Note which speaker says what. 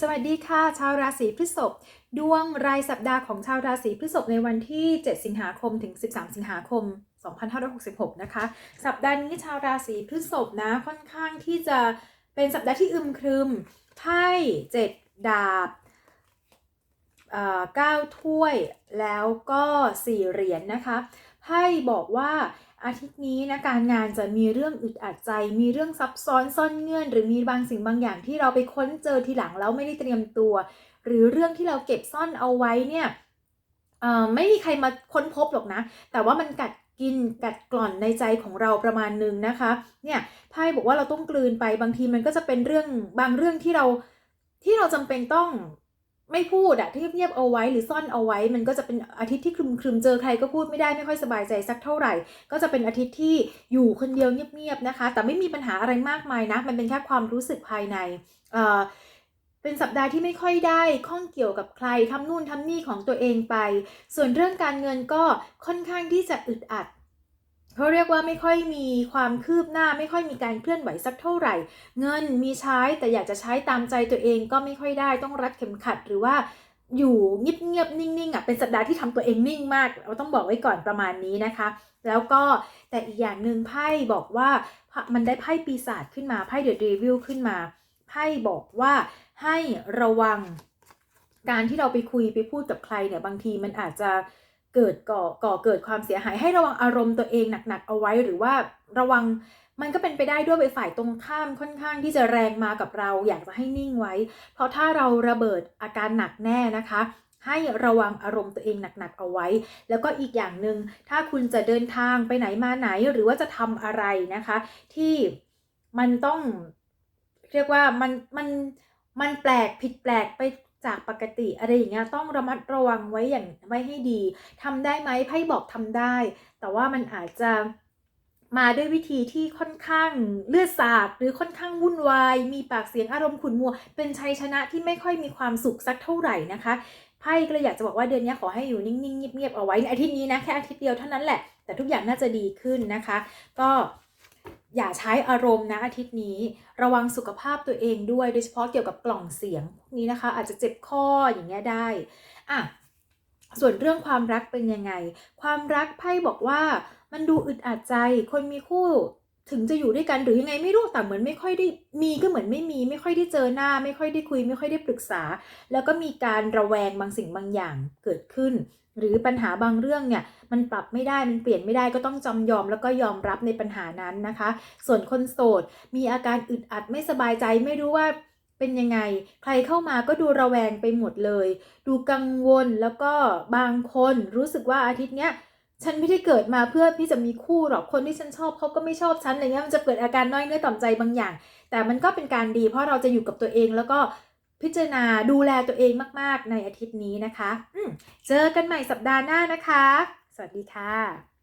Speaker 1: สวัสดีค่ะ ชาวราศีพฤษภดวงรายสัปดาห์ของชาวราศีพฤษภในวันที่ 7 สิงหาคมถึง 13 สิงหาคม 2566 นะคะ สัปดาห์นี้ชาวราศีพฤษภนะค่อนข้างที่จะเป็นสัปดาห์ที่อึมครึมไพ่เจ็ดดาบเอ่อเก้าถ้วยแล้วก็สี่เหรียญนะคะไพ่บอกว่า อาทิตย์นี้นะการงานจะมีเรื่องอึดอัดใจ มีเรื่องซับซ้อนซ่อนเงื่อน หรือมีบางสิ่งบางอย่างที่เราไปค้นเจอทีหลังแล้วไม่ได้เตรียมตัว หรือเรื่องที่เราเก็บซ่อนเอาไว้เนี่ยไม่มีใครมาค้นพบหรอกนะ แต่ว่ามันกัดกินกัดกร่อนในใจของเราประมาณหนึงนะคะ เนี่ยไพ่บอกว่าเราต้องกลืนไปบางทีมันก็จะเป็นเรื่องบางเรื่องที่เราที่เราจำเป็นต้อง ไม่พูดอะที่เงียบๆเอาไว้หรือซ่อนเอาไว้ มันก็จะเป็นอาทิตย์ที่ครึมๆเจอใครก็พูดไม่ได้ไม่ค่อยสบายใจสักเท่าไหร่ ก็จะเป็นอาทิตย์ที่อยู่คนเดียวเงียบๆนะคะ แต่ไม่มีปัญหาอะไรมากมายนะ มันเป็นแค่ความรู้สึกภายในเอ่อเป็นสัปดาห์ที่ไม่ค่อยได้ข้องเกี่ยวกับใครทำนู่นทำนี่ของตัวเองไป ส่วนเรื่องการเงินก็ค่อนข้างที่จะอึดอัด เขาเรียกว่าไม่ค่อยมีความคืบหน้าไม่ค่อยมีการเคลื่อนไหวสักเท่าไหร่ เงินมีใช้แต่อยากจะใช้ตามใจตัวเองก็ไม่ค่อยได้ต้องรัดเข็มขัดหรือว่าอยู่เงียบๆนิ่งๆอะเป็นสัปดาห์ที่ทำตัวเองนิ่งมาก เราต้องบอกไว้ก่อนประมาณนี้นะคะ แล้วก็แต่อีกอย่างหนึ่งไพ่บอกว่ามันได้ไพ่ปีศาจขึ้นมาไพ่เดอะเดวิลขึ้นมาไพ่บอกว่าให้ระวัง การที่เราไปคุยไปพูดกับใครเนี่ยบางทีมันอาจจะ เกิดก่อก่อเกิดความเสียหายให้ระวังอารมณ์ตัวเองหนักๆเอาไว้หรือว่าระวังมันก็เป็นไปได้ด้วยไปฝ่ายตรงข้ามค่อนข้างที่จะแรงมากับเราอยากจะให้นิ่งไว้ เพราะถ้าเราระเบิดอาการหนักแน่นะคะ ให้ระวังอารมณ์ตัวเองหนักๆเอาไว้ แล้วก็อีกอย่างหนึ่งถ้าคุณจะเดินทางไปไหนมาไหนหรือว่าจะทำอะไรนะคะ ที่มันต้องเรียกว่ามันมันมันแปลกผิดแปลกไป จากปกติอะไรอย่างเงี้ยต้องระมัดระวังไว้อย่างไว้ให้ดีทำได้ไหมไพ่บอกทำได้ แต่ว่ามันอาจจะมาด้วยวิธีที่ค่อนข้างเลือดสาดหรือค่อนข้างวุ่นวาย มีปากเสียงอารมณ์ขุ่นมัว เป็นชัยชนะที่ไม่ค่อยมีความสุขสักเท่าไหร่นะคะไพ่ก็เลยอยากจะบอกว่าเดือนนี้ขอให้อยู่นิ่งๆเงียบๆเอาไว้ในอาทิตย์นี้นะแค่อาทิตย์เดียวเท่านั้นแหละแต่ทุกอย่างน่าจะดีขึ้นนะคะ ก็ อย่าใช้อารมณ์นะอาทิตย์นี้ ระวังสุขภาพตัวเองด้วยโดยเฉพาะเกี่ยวกับกล่องเสียงพวกนี้นะคะ อาจจะเจ็บข้ออย่างเงี้ยได้อะส่วนเรื่องความรักเป็นยังไง ความรักไพ่บอกว่ามันดูอึดอัดใจ คนมีคู่ ถึงจะอยู่ด้วยกันหรือยังไงไม่รู้แต่เหมือนไม่ค่อยได้มีก็เหมือนไม่มี ไม่ค่อยได้เจอหน้า ไม่ค่อยได้คุย ไม่ค่อยได้ปรึกษา แล้วก็มีการระแวงบางสิ่งบางอย่างเกิดขึ้น หรือปัญหาบางเรื่องเนี่ยมันปรับไม่ได้มันเปลี่ยนไม่ได้ก็ต้องจำยอมแล้วก็ยอมรับในปัญหานั้นนะคะ ส่วนคนโสดมีอาการอึดอัดไม่สบายใจไม่รู้ว่าเป็นยังไง ใครเข้ามาก็ดูระแวงไปหมดเลย ดูกังวลแล้วก็บางคนรู้สึกว่าอาทิตย์เนี้ย ฉันไม่ได้เกิดมาเพื่อที่จะมีคู่หรอกคนที่ฉันชอบเขาก็ไม่ชอบฉันอะไรเงี้ยมันจะเกิดอาการน้อยเนื้อต่ำใจบางอย่าง แต่มันก็เป็นการดีเพราะเราจะอยู่กับตัวเองแล้วก็พิจารณาดูแลตัวเองมาก ๆ ในอาทิตย์นี้นะคะอืเจอกันใหม่สัปดาห์หน้านะคะ สวัสดีค่ะ